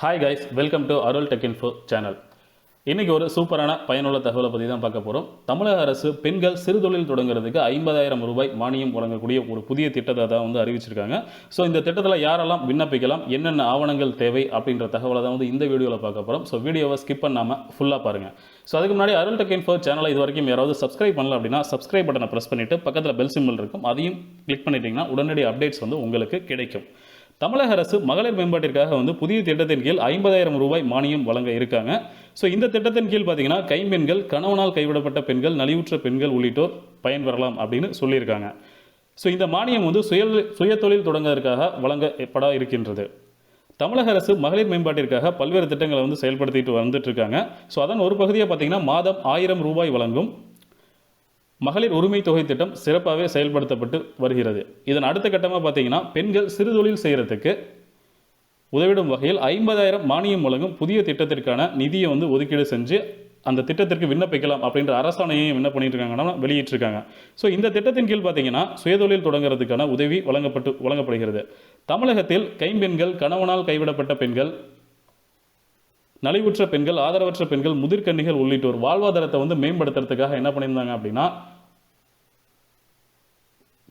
Hi guys welcome to Arul tech info channel இன்றைக்கி ஒரு சூப்பரான பயனுள்ள தகவலை பற்றி தான் பார்க்க போகிறோம் தமிழக அரசு பெண்கள் சிறுதொழில் தொடங்குறதுக்கு ஐம்பதாயிரம் ரூபாய் மானியம் வழங்கக்கூடிய ஒரு புதிய திட்டத்தை தான் வந்து அறிவிச்சிருக்காங்க. ஸோ இந்த திட்டத்தில் யாரெல்லாம் விண்ணப்பிக்கலாம் என்னென்ன ஆவணங்கள் தேவை அப்படின்ற தகவலை தான் வந்து இந்த வீடியோவில் பார்க்க போகிறோம் ஸோ வீடியோவை ஸ்கிப் பண்ணாமல் ஃபுல்லாக பாருங்கள் ஸோ அதுக்கு முன்னாடி அருள் டெக் இன்ஃபோ சேனலை இது வரைக்கும் யாராவது சப்ஸ்கிரைப் பண்ணல அப்படின்னா சப்ஸ்கிரைப் பட்டனை ப்ரெஸ் பண்ணிவிட்டு பக்கத்தில் பெல் சிம்பிள் இருக்கும். அதையும் கிளிக் பண்ணிட்டீங்கன்னா உடனடி அப்டேட்ஸ் வந்து உங்களுக்கு கிடைக்கும். தமிழக அரசு மகளிர் மேம்பாட்டிற்காக வந்து புதிய திட்டத்தின் கீழ் ஐம்பதாயிரம் ரூபாய் மானியம் வழங்க இருக்காங்க. ஸோ இந்த திட்டத்தின் கீழ் பார்த்தீங்கன்னா கைம்பெண்கள் கணவனால் கைவிடப்பட்ட பெண்கள் நலிவுற்ற பெண்கள் உள்ளிட்டோர் பயன்பெறலாம் அப்படின்னு சொல்லியிருக்காங்க. ஸோ இந்த மானியம் வந்து சுய சுயதொழில் தொடங்குவதற்காக வழங்கப்பட இருக்கின்றது. தமிழக அரசு மகளிர் மேம்பாட்டிற்காக பல்வேறு திட்டங்களை வந்து செயல்படுத்திட்டு வந்துட்டு இருக்காங்க. ஸோ அதன் ஒரு பகுதியாக பார்த்தீங்கன்னா மாதம் ஆயிரம் ரூபாய் வழங்கும் மகளிர் உரிமை தொகை திட்டம் சிறப்பாகவே செயல்படுத்தப்பட்டு வருகிறது. இதன் அடுத்த கட்டமாக பார்த்தீங்கன்னா பெண்கள் சிறுதொழில் செய்கிறதுக்கு உதவிடும் வகையில் ஐம்பதாயிரம் மானியம் வழங்கும் புதிய திட்டத்திற்கான நிதியை வந்து ஒதுக்கீடு செஞ்சு அந்த திட்டத்திற்கு விண்ணப்பிக்கலாம் அப்படின்ற அரசாணையையும் என்ன பண்ணிட்டு இருக்காங்கன்னா வெளியிட்டிருக்காங்க. ஸோ இந்த திட்டத்தின் கீழ் பார்த்தீங்கன்னா சுயதொழில் தொடங்குறதுக்கான உதவி வழங்கப்பட்டு வழங்கப்படுகிறது. தமிழகத்தில் கைம்பெண்கள் கணவனால் கைவிடப்பட்ட பெண்கள் நலிவுற்ற பெண்கள் ஆதரவற்ற பெண்கள் முதிர்கன்னிகள் உள்ளிட்டோர் வாழ்வாதாரத்தை வந்து மேம்படுத்துறதுக்காக என்ன பண்ணியிருந்தாங்க அப்படின்னா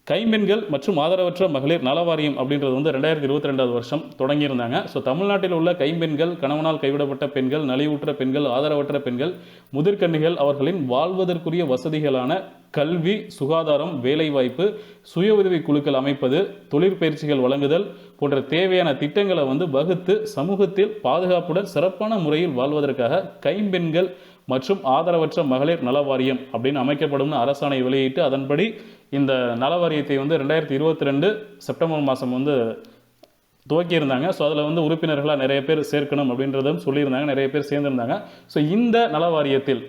கைம்பெண்கள் மற்றும் ஆதரவற்ற மகளிர் நல வாரியம் அப்படின்றது வந்து ரெண்டாயிரத்தி இருபத்தி ரெண்டாவது வருஷம் தொடங்கியிருந்தாங்க. ஸோ தமிழ்நாட்டில் உள்ள கைம்பெண்கள் கணவனால் கைவிடப்பட்ட பெண்கள் நலிவுற்ற பெண்கள் ஆதரவற்ற பெண்கள் முதிர்கண்ணிகள் அவர்களின் வாழ்வதற்குரிய வசதிகளான கல்வி சுகாதாரம் வேலைவாய்ப்பு சுய உதவி குழுக்கள் அமைப்பது தொழிற்பயிற்சிகள் வழங்குதல் போன்ற தேவையான திட்டங்களை வந்து வகுத்து சமூகத்தில் பாதுகாப்புடன் சிறப்பான முறையில் வாழ்வதற்காக கைம்பெண்கள் மற்றும் ஆதரவற்ற மகளிர் நல வாரியம் அப்படின்னு அமைக்கப்படும்னு அரசாணை வெளியிட்டு அதன்படி இந்த நல வாரியத்தை வந்து ரெண்டாயிரத்தி இருபத்தி ரெண்டு செப்டம்பர் மாதம் வந்து துவக்கியிருந்தாங்க. ஸோ அதில் வந்து உறுப்பினர்களாக நிறைய பேர் சேர்க்கணும் அப்படின்றதும் சொல்லியிருந்தாங்க. நிறைய பேர் சேர்ந்திருந்தாங்க. ஸோ இந்த நல வாரியத்தில்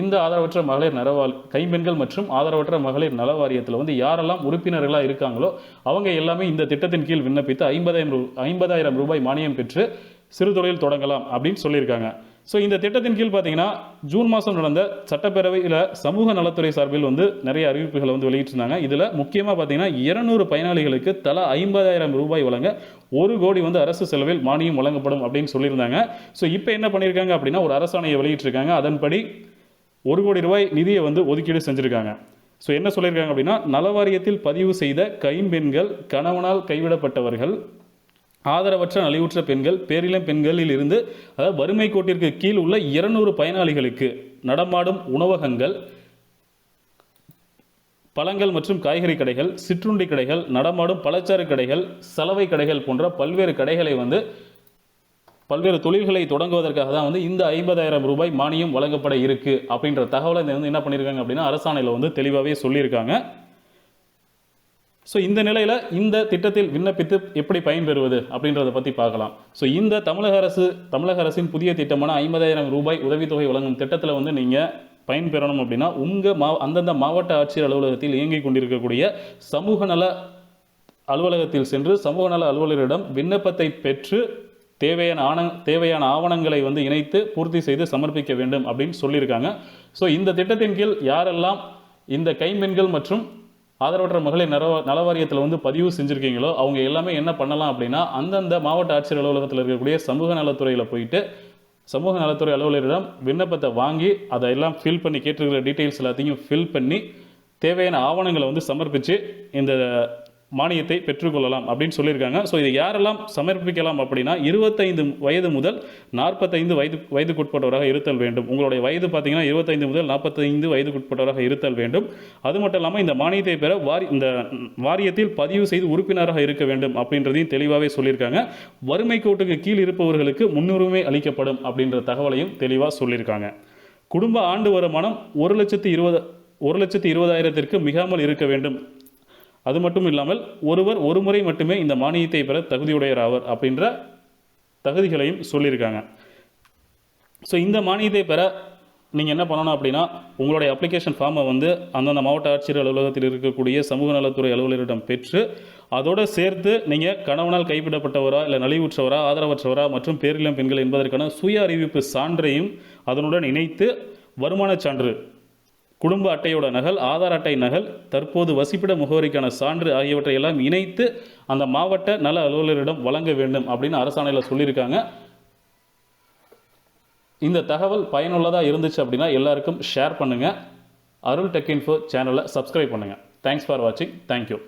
இந்த ஆதரவற்ற மகளிர் நலவால் கைம்பெண்கள் மற்றும் ஆதரவற்ற மகளிர் நல வாரியத்தில் வந்து யாரெல்லாம் உறுப்பினர்களாக இருக்காங்களோ அவங்க எல்லாமே இந்த திட்டத்தின் கீழ் விண்ணப்பித்து ஐம்பதாயிரம் ரூ ஐம்பதாயிரம் ரூபாய் மானியம் பெற்று சிறுதொழில் தொடங்கலாம் அப்படின்னு சொல்லியிருக்காங்க. ஸோ இந்த திட்டத்தின் கீழ் பார்த்தீங்கன்னா ஜூன் மாதம் நடந்த சட்டப்பேரவையில் சமூக நலத்துறை சார்பில் வந்து நிறைய அறிவிப்புகளை வந்து வெளியிட்டிருந்தாங்க. இதில் முக்கியமாக பார்த்தீங்கன்னா இருநூறு பயனாளிகளுக்கு தலா ஐம்பதாயிரம் ரூபாய் வழங்க ஒரு கோடி வந்து அரசு செலவில் மானியம் வழங்கப்படும் அப்படின்னு சொல்லியிருந்தாங்க. ஸோ இப்போ என்ன பண்ணியிருக்காங்க அப்படின்னா ஒரு அரசாணையை வெளியிட்டிருக்காங்க. அதன்படி ஒரு கோடி ரூபாய் நிதியை வந்து ஒதுக்கீடு செஞ்சுருக்காங்க. ஸோ என்ன சொல்லியிருக்காங்க அப்படின்னா நலவாரியத்தில் பதிவு செய்த கைம்பெண்கள் கணவனால் கைவிடப்பட்டவர்கள் ஆதரவற்ற நலிவுற்ற பெண்கள் பேரிளம் பெண்களில் இருந்து அதாவது வறுமை கோட்டிற்கு கீழ் உள்ள இருநூறு பயனாளிகளுக்கு நடமாடும் உணவகங்கள் பழங்கள் மற்றும் காய்கறி கடைகள் சிற்றுண்டி கடைகள் நடமாடும் பழச்சாறு கடைகள் சலவை கடைகள் போன்ற பல்வேறு கடைகளை வந்து பல்வேறு தொழில்களை தொடங்குவதற்காக தான் வந்து இந்த ஐம்பதாயிரம் ரூபாய் மானியம் வழங்கப்பட இருக்குது அப்படின்ற தகவலை வந்து என்ன பண்ணியிருக்காங்க அப்படின்னா அரசாணையில் வந்து தெளிவாகவே சொல்லியிருக்காங்க. ஸோ இந்த நிலையில் இந்த திட்டத்தில் விண்ணப்பித்து எப்படி பயன்பெறுவது அப்படின்றத பற்றி பார்க்கலாம். ஸோ இந்த தமிழக அரசு தமிழக அரசின் புதிய திட்டமான ஐம்பதாயிரம் ரூபாய் உதவித்தொகை வழங்கும் திட்டத்தில் வந்து நீங்கள் பயன்பெறணும் அப்படின்னா உங்கள் மா அந்தந்த மாவட்ட ஆட்சியர் அலுவலகத்தில் இயங்கிக் கொண்டிருக்கக்கூடிய சமூக நல அலுவலகத்தில் சென்று சமூக நல அலுவலரிடம் விண்ணப்பத்தை பெற்று தேவையான ஆண தேவையான ஆவணங்களை வந்து இணைத்து பூர்த்தி செய்து சமர்ப்பிக்க வேண்டும் அப்படின்னு சொல்லியிருக்காங்க. ஸோ இந்த திட்டத்தின் கீழ் யாரெல்லாம் இந்த கைம்பெண்கள் மற்றும் ஆதரவற்ற மகளிர் நல நலவாரியத்தில் வந்து பதிவு செஞ்சுருக்கீங்களோ அவங்க எல்லாமே என்ன பண்ணலாம் அப்படின்னா அந்தந்த மாவட்ட ஆட்சியர் அலுவலகத்தில் இருக்கக்கூடிய சமூக நலத்துறையில் போயிட்டு சமூக நலத்துறை அலுவலரிடம் விண்ணப்பத்தை வாங்கி அதை எல்லாம் ஃபில் பண்ணி கேட்டிருக்கிற டீட்டெயில்ஸ் எல்லாத்தையும் ஃபில் பண்ணி தேவையான ஆவணங்களை வந்து சமர்ப்பித்து இந்த மானியத்தை பெற்றுக்கொள்ளலாம் அப்படின்னு சொல்லியிருக்காங்க. ஸோ இதை யாரெல்லாம் சமர்ப்பிக்கலாம் அப்படின்னா இருபத்தைந்து வயது முதல் நாற்பத்தைந்து வயது வயதுக்குட்பட்டவராக இருத்தல் வேண்டும். உங்களுடைய வயது பார்த்தீங்கன்னா இருபத்தைந்து முதல் நாற்பத்தைந்து வயதுக்குட்பட்டவராக இருத்தல் வேண்டும். அது மட்டும் இல்லாமல் இந்த மானியத்தை பெற வாரி இந்த வாரியத்தில் பதிவு செய்து உறுப்பினராக இருக்க வேண்டும் அப்படின்றதையும் தெளிவாகவே சொல்லியிருக்காங்க. வறுமை கோட்டுக்கு கீழ் இருப்பவர்களுக்கு முன்னுரிமை அளிக்கப்படும் அப்படின்ற தகவலையும் தெளிவாக சொல்லியிருக்காங்க. குடும்ப ஆண்டு வருமானம் ஒரு லட்சத்து இருபது ஒரு லட்சத்து இருபதாயிரத்திற்கு மிகாமல் இருக்க வேண்டும். அது மட்டும் இல்லாமல் ஒருவர் ஒரு முறை மட்டுமே இந்த மானியத்தை பெற தகுதியுடையர் ஆவர் அப்படின்ற தகுதிகளையும் சொல்லியிருக்காங்க. ஸோ இந்த மானியத்தை பெற நீங்கள் என்ன பண்ணணும் அப்படின்னா உங்களுடைய அப்ளிகேஷன் ஃபார்மை வந்து அந்தந்த மாவட்ட ஆட்சியர் அலுவலகத்தில் இருக்கக்கூடிய சமூக நலத்துறை அலுவலரிடம் பெற்று அதோடு சேர்த்து நீங்கள் கணவனால் கைவிடப்பட்டவரா இல்லை நலிவுற்றவரா ஆதரவற்றவரா மற்றும் பேரிளம் பெண்கள் என்பதற்கான சுய அறிவிப்பு சான்றையும் அதனுடன் இணைத்து வருமானச் சான்று குடும்ப அட்டையோட நகல் ஆதார் அட்டை நகல் தற்போது வசிப்பிட முகவரிக்கான சான்று ஆகியவற்றை எல்லாம் இணைத்து அந்த மாவட்ட நல அலுவலரிடம் வழங்க வேண்டும் அப்படின்னு அரசாணையில் சொல்லியிருக்காங்க. இந்த தகவல் பயனுள்ளதாக இருந்துச்சு அப்படின்னா எல்லாருக்கும் ஷேர் பண்ணுங்கள் அருள் டெக் இன்ஃபோ சேனலை சப்ஸ்கிரைப் பண்ணுங்கள் தேங்க்ஸ் ஃபார் வாட்சிங் தேங்க்யூ